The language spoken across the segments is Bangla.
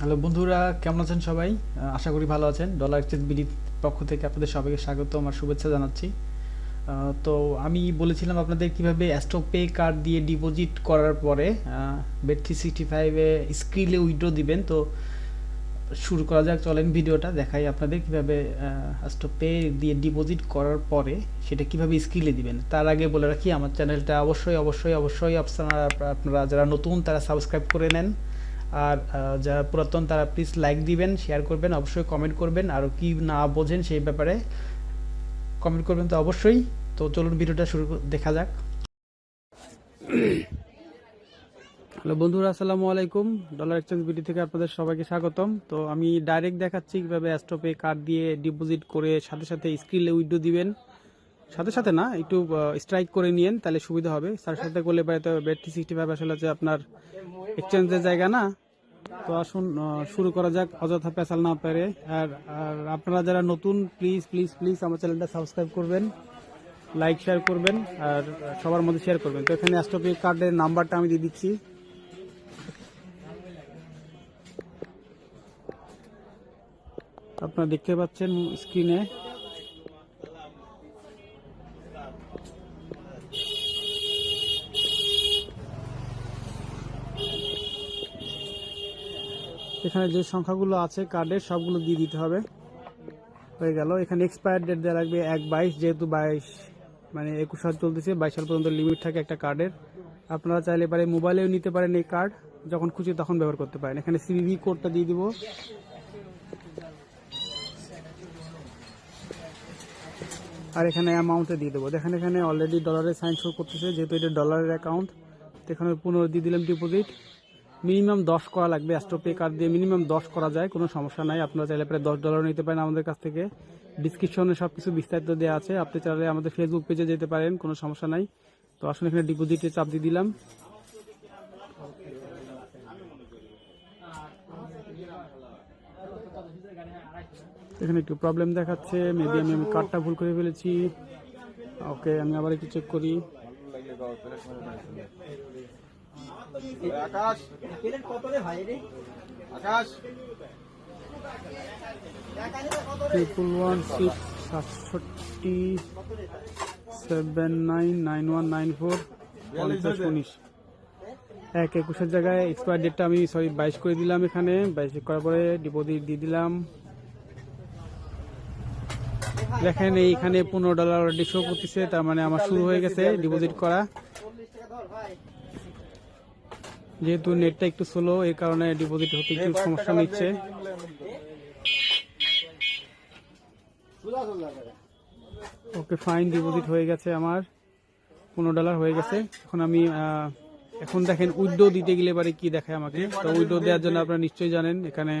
হ্যালো বন্ধুরা, কেমন আছেন সবাই? আশা করি ভালো আছেন। ডলার এক্সচেঞ্জ বিডির পক্ষ থেকে আপনাদের সবাইকে স্বাগত, আমার শুভেচ্ছা জানাচ্ছি। তো আমি বলেছিলাম আপনাদের কীভাবে অ্যাস্ট্রোপে কার্ড দিয়ে ডিপোজিট করার পরে বেড থ্রি সিক্সটি ফাইভে স্ক্রিলে উইড্রো দিবেন। তো শুরু করা যাক, চলেন ভিডিওটা, দেখাই আপনাদের কীভাবে অ্যাস্ট্রোপে দিয়ে ডিপোজিট করার পরে সেটা কীভাবে স্ক্রিলে দিবেন। তার আগে বলে রাখি, আমার চ্যানেলটা অবশ্যই অবশ্যই অবশ্যই আপনারা আপনারা যারা নতুন, তারা সাবস্ক্রাইব করে নেন। আর যারা পুরাতন তারা প্লিজ লাইক দিবেন শেয়ার করবেন, অবশ্যই কমেন্ট করবেন। আর কি না বোঝেন সেই ব্যাপারে কমেন্ট করবেন তো অবশ্যই। তো চলুন ভিডিওটা শুরু দেখা যাক। হ্যালো বন্ধুরা, আসসালামু আলাইকুম। ডলার এক্সচেঞ্জ বিডি থেকে আপনাদের সবাইকে স্বাগতম। তো আমি ডাইরেক্ট দেখাচ্ছি কীভাবে অ্যাস্ট্রোপে কার্ড দিয়ে ডিপোজিট করে সাথে সাথে স্ক্রিলে উইড্রো দিবেন। সাথে সাথে না, একটু স্ট্রাইক করে নিয়েন, তাহলে সুবিধা হবে। তার সাথে করলে পারে তো ব্যাটারি সিক্সটি ফাইভ আসলে হচ্ছে আপনার এক্সচেঞ্জের জায়গা না তো আসুন শুরু করা যাক, অযথা পেশাল না পেরে। আর আর আপনারা যারা নতুন প্লিজ প্লিজ প্লিজ আমার চ্যানেলটা সাবস্ক্রাইব করবেন লাইক শেয়ার করবেন, আর সবার মধ্যে শেয়ার করবেন। তো এখানে অ্যাস্ট্রোপে কার্ডের নাম্বারটা আমি দিয়ে দিচ্ছি। আপনারা দেখতে পাচ্ছেন স্ক্রিনে এখানে যে সংখ্যাগুলো আছে কার্ডের, সবগুলো দিয়ে দিতে হবে। হয়ে গেল। এখানে এক্সপায়ার ডেট দেওয়া লাগবে এক বাইশ, যেহেতু বাইশ মানে একুশ সাল চলতেছে, বাইশ সাল পর্যন্ত লিমিট থাকে একটা কার্ডের। আপনারা চাইলে পারে মোবাইলেও নিতে পারেন এই কার্ড, যখন খুশি তখন ব্যবহার করতে পারেন। এখানে সিভিভি কোডটা দিয়ে দিব। আর এখানে অ্যামাউন্টে দিয়ে দেবো। দেখেন এখানে অলরেডি ডলারে সাইন শো করতেছে, যেহেতু এটা ডলারের অ্যাকাউন্ট এখানে পনেরো দিয়ে দিলাম ডিপোজিট মিনিমাম দশ করা লাগবে, অ্যাস্ট্রোপে কার্ড দিয়ে মিনিমাম দশ করা যায়, কোনো সমস্যা নাই। আপনারা চাইলে প্রায় দশ ডলার নিতে পারেন আমাদের কাছ থেকে। ডিসক্রিপশনে সব কিছু বিস্তারিত দেওয়া আছে। আপনি চাইলে আমাদের ফেসবুক পেজে যেতে পারেন, কোনো সমস্যা নাই। তো আসলে এখানে ডিপোজিটে চাপ দিয়ে দিলাম। এখানে একটু প্রবলেম দেখাচ্ছে মেবি আমি কার্ডটা ভুল করে ফেলেছি। ওকে আমি আবার একটু চেক করি। Akash. Akash. Triple one six সাতষট্টি seven nine nine one nine four পঞ্চাশ উনিশ। এক একুশের জায়গায় এক্সপায়ার ডেটটা আমি সরি বাইশ করে দিলাম এখানে। বাইশ করার পরে ডিপোজিট দিয়ে দিলাম। দেখেন এইখানে পনেরো ডলার অলরেডি শো করতেছে তার মানে আমার শুরু হয়ে গেছে ডিপোজিট করা। যেহেতু নেটটা একটু স্লো এই কারণে ডিপোজিট হতে একটু সমস্যা নিচ্ছে। ওকে ফাইন ডিপোজিট হয়ে গেছে আমার। পনেরো ডলার হয়ে গেছে। এখন আমি এখন দেখেন উইড্রো দিতে গেলে এবারে কি দেখায় আমাকে। তো উইড্রো দেওয়ার জন্য আপনারা নিশ্চয়ই জানেন, এখানে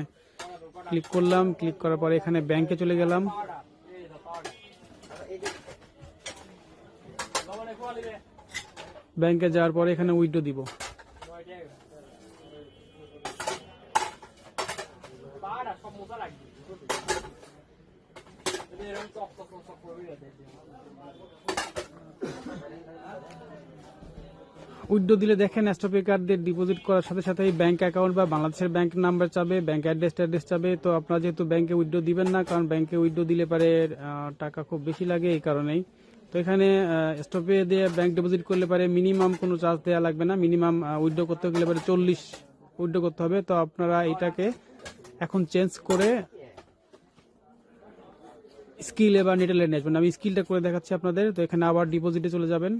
ক্লিক করলাম ক্লিক করার পরে এখানে ব্যাংকে চলে গেলাম। ব্যাংকে যাওয়ার পরে এখানে উইড্রো দিব। উইড্রো দিলে দেখেন দিয়ে ডিপোজিট করার সাথে সাথে ব্যাংক অ্যাকাউন্ট বা বাংলাদেশের ব্যাংক নাম্বার চাবে ব্যাংক অ্যাড্রেস অ্যাড্রেস চাবে। তো আপনারা যেহেতু ব্যাংকে উইড্রো দিবেন না, কারণ ব্যাংকে উইড্রো দিলে পারে টাকা খুব বেশি লাগে এই কারণেই। তো এখানে স্টপে দিয়ে ব্যাংক ডিপোজিট করলে পারে মিনিমাম কোনো চার্জ দেওয়া লাগবে না। মিনিমাম উইড্রো করতে গেলে পারে চল্লিশ উইড্রো করতে হবে। তো আপনারা এটাকে এখন চেঞ্জ করে স্কিল এবার নেটেলে নিয়ে আসবেন আমি স্কিলটা করে দেখাচ্ছি আপনাদের, তো এখানে আবার ডিপোজিটে চলে যাবেন।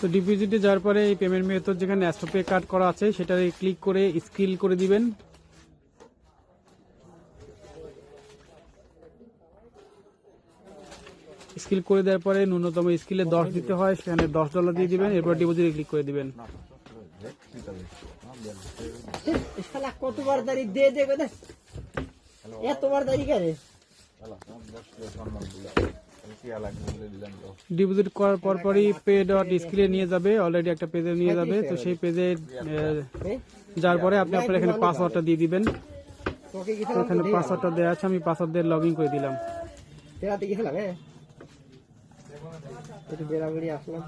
তো ডিপোজিটে যাওয়ার পরে এই পেমেন্ট মেথড যেখানে অ্যাস্ট্রোপে কার্ড করা আছে, সেটাতে ক্লিক করে স্কিল করে দিবেন। স্কিল করে দেওয়ার পরে ন্যূনতম স্কিলে দশ দিতে হয়, সেখানে দশ ডলার দিয়ে দিবেন, এরপর ডিপোজিটে ক্লিক করে দিবেন। শালা কতবার দাঁড়ি দে দে দে। এতবার দাঁড়ি কেন ডিপোজিট করার পর পরই পে ডট স্কিলে নিয়ে যাবে অলরেডি একটা পেজে নিয়ে যাবে তো সেই পেজে যার পরে আপনি আপনার এখানে পাসওয়ার্ডটা দিয়ে দিবেন। এখানে পাসওয়ার্ডটা দেওয়া আছে আমি পাসওয়ার্ড দিয়ে লগ ইন করে দিলাম। বেড়াবেড়ি আসলাম।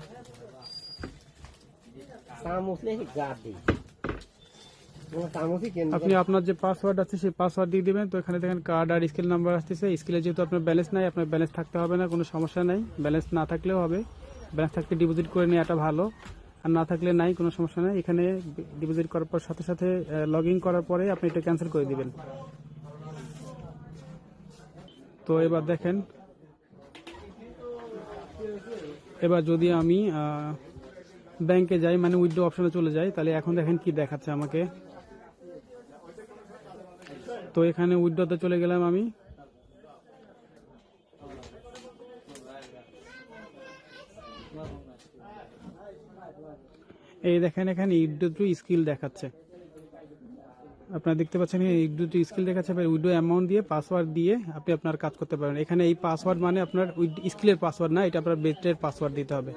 আপনি আপনার যে পাসওয়ার্ড আছে সেই পাসওয়ার্ড দিয়ে দিবেন। তো এখানে দেখেন কার্ড আর স্কেল নাম্বার আসতেছে। স্কেলে যেহেতু আপনার ব্যালেন্স নাই আপনার ব্যালেন্স থাকতে হবে না কোনো সমস্যা নাই। ব্যালেন্স না থাকলেও হবে। ব্যালেন্স থাকতে ডিপোজিট করে নেওয়াটা ভালো। আর না থাকলে নাই কোনো সমস্যা নাই। এখানে ডিপোজিট করার পর সাথে সাথে লগ ইন করার পরে আপনি এটা ক্যান্সেল করে দিবেন। তো এবার দেখেন। এবার যদি আমি ব্যাংকে যাই মানে উইথড্র অপশনে চলে যাই তাহলে এখন দেখেন কি দেখাচ্ছে আমাকে। তো এখানে উইথড্রতে চলে গেলাম আমি। এই দেখেন এখানে উইথড্র স্কিল দেখাচ্ছে। আপনারা দেখতে পাচ্ছেন উইথড্র স্কিল দেখাচ্ছে উইথড্র অ্যামাউন্ট দিয়ে পাসওয়ার্ড দিয়ে আপনি আপনার কাজ করতে পারেন এখানে এই পাসওয়ার্ড মানে আপনার স্কিলের পাসওয়ার্ড না, এটা আপনার বেস্টের পাসওয়ার্ড দিতে হবে।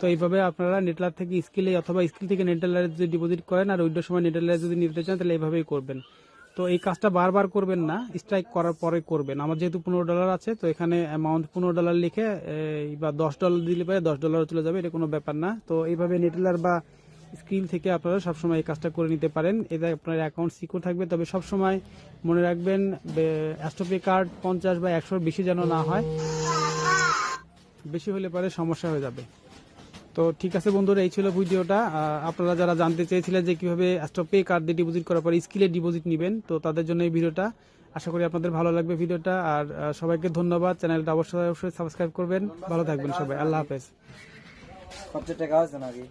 তো এইভাবে আপনারা নেটলার থেকে স্কিলে অথবা স্কিল থেকে নেটলারে যদি ডিপোজিট করেন আর উইডোর সময় নেটলারে যদি নিতে চান, তাহলে এইভাবেই করবেন। তো এই কাজটা বারবার করবেন না স্ট্রাইক করার পরে করবেন। আমার যেহেতু পনেরো ডলার আছে, তো এখানে অ্যামাউন্ট পনেরো ডলার লিখে বা দশ ডলার দিলে পারে দশ ডলার চলে যাবে, এটা কোনো ব্যাপার না। তো এইভাবে নেটলার বা স্ক্রিন থেকে আপনারা সবসময় এই কাজটা করে নিতে পারেন। এতে আপনার অ্যাকাউন্ট সিকিউর থাকবে, তবে সবসময় মনে রাখবেন অ্যাস্টোপে কার্ড পঞ্চাশ বা একশোর বেশি যেন না হয়, বেশি হলে পরে সমস্যা হয়ে যাবে। তো ঠিক আছে বন্ধুরা, এই ছিল ভিডিওটা। আপনারা যারা জানতে চেয়েছিলেন যে কীভাবে পে কার্ড দিয়ে ডিপোজিট করার পর স্কিলে ডিপোজিট নেবেন, তো তাদের জন্য এই ভিডিওটা। আশা করি আপনাদের ভালো লাগবে ভিডিওটা, আর সবাইকে ধন্যবাদ। চ্যানেলটা অবশ্যই অবশ্যই সাবস্ক্রাইব করবেন। ভালো থাকবেন সবাই। আল্লাহ হাফেজ। সবচেয়ে টাকা আছে নাকি?